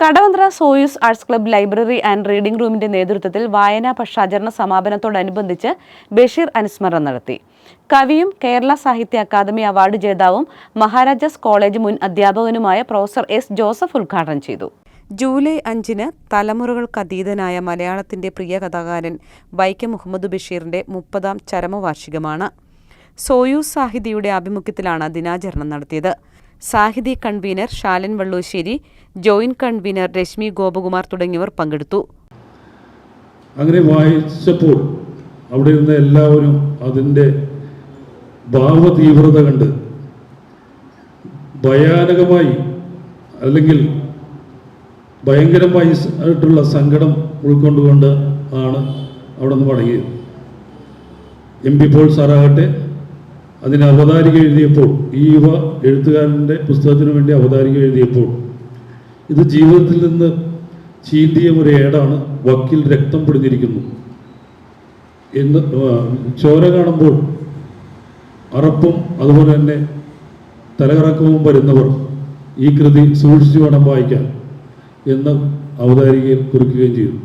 Kadavanthra Soyuz arts club library and reading റൂമിന്റെ നേതൃത്വത്തിൽ വായനാ പക്ഷാചരണ സമാപനത്തോടനുബന്ധിച്ച് ബഷീർ അനുസ്മരണം നടത്തി. കവിയും കേരള സാഹിത്യ അക്കാദമി അവാർഡ് ജേതാവും മഹാരാജാസ് കോളേജ് മുൻ അധ്യാപകനുമായ പ്രൊഫസർ എസ് ജോസഫ് ഉദ്ഘാടനം ചെയ്തു. ജൂലൈ അഞ്ചിന് തലമുറകൾക്കതീതനായ മലയാളത്തിന്റെ പ്രിയ കഥാകാരൻ വൈക്കം മുഹമ്മദ് ബഷീറിന്റെ മുപ്പതാം ചരമവാർഷികമാണ്. സോയൂസ് സാഹിതിയുടെ ആഭിമുഖ്യത്തിലാണ് ദിനാചരണം നടത്തിയത്. Sahithi convenor Shalan Vallussery joint convenor Reshmi Gopakumar തുടങ്ങിയവർ പങ്കെടുത്തു. അങ്ങനെ വായിച്ചപ്പോൾ അവിടെ ഇരുന്ന എല്ലാവരും അതിന്റെ ഭാവതീവ്രത കണ്ട് ഭയാനകമായി അല്ലെങ്കിൽ ഭയങ്കരമായി ആയിട്ടുള്ള സങ്കടം ഉൾക്കൊണ്ടുകൊണ്ട് ആണ് അവിടെ നിന്ന് മടങ്ങിയത്. എം പി പോൾ സാറാകട്ടെ അതിന് അവതാരിക എഴുതിയപ്പോൾ ഈ യുവ എഴുത്തുകാരന്റെ പുസ്തകത്തിന് വേണ്ടി അവതാരിക എഴുതിയപ്പോൾ ഇത് ജീവിതത്തിൽ നിന്ന് ചീന്തിയ ഒരു ഏടാണ് വക്കിൽ രക്തം പിടിഞ്ഞിരിക്കുന്നു. എന്ന് ചോര കാണുമ്പോൾ അറപ്പും അതുപോലെ തന്നെ തലകറക്കവും വരുന്നവർ ഈ കൃതി സൂക്ഷിച്ചു വേണം വായിക്കാൻ എന്ന് അവതാരികയിൽ കുറിക്കുകയും ചെയ്തു.